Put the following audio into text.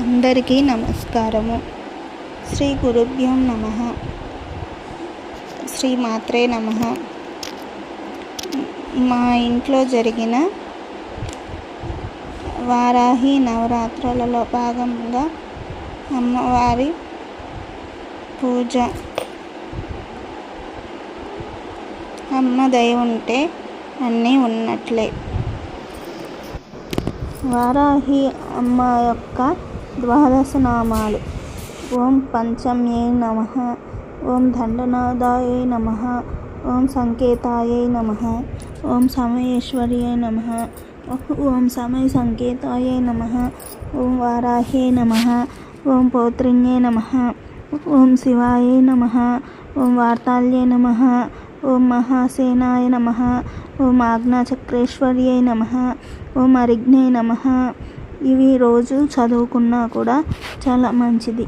అందరికీ నమస్కారము. శ్రీ గురుభ్యం నమ. శ్రీ మాత్రే నమ. మా ఇంట్లో జరిగిన వారాహి నవరాత్రులలో భాగంగా అమ్మవారి పూజ. అమ్మ దయ ఉంటే అన్నీ ఉన్నట్లే. వారాహి అమ్మ యొక్క ద్వాదశ నామాలు ఓం పంచమ్యై నమ ఓం దండనాదాయ నమ ఓం సంకేతాయ నమ ఓం సమయేశ్వర్యై నమ ఓం సమయ సంకేతాయ నమ ఓం వారాహే నమ ఓం పౌత్రిణ్యే నమ ఓం శివాయ నమ ఓం వార్తాల్యే నమ ఓం మహాసేనాయ నమ ఓం ఆజ్ఞాచక్రేశ్వర్యై నమ ఓం అరిగ్నే నమ ఇవి రోజు చదువుకున్నా కూడా చాలా మంచిది.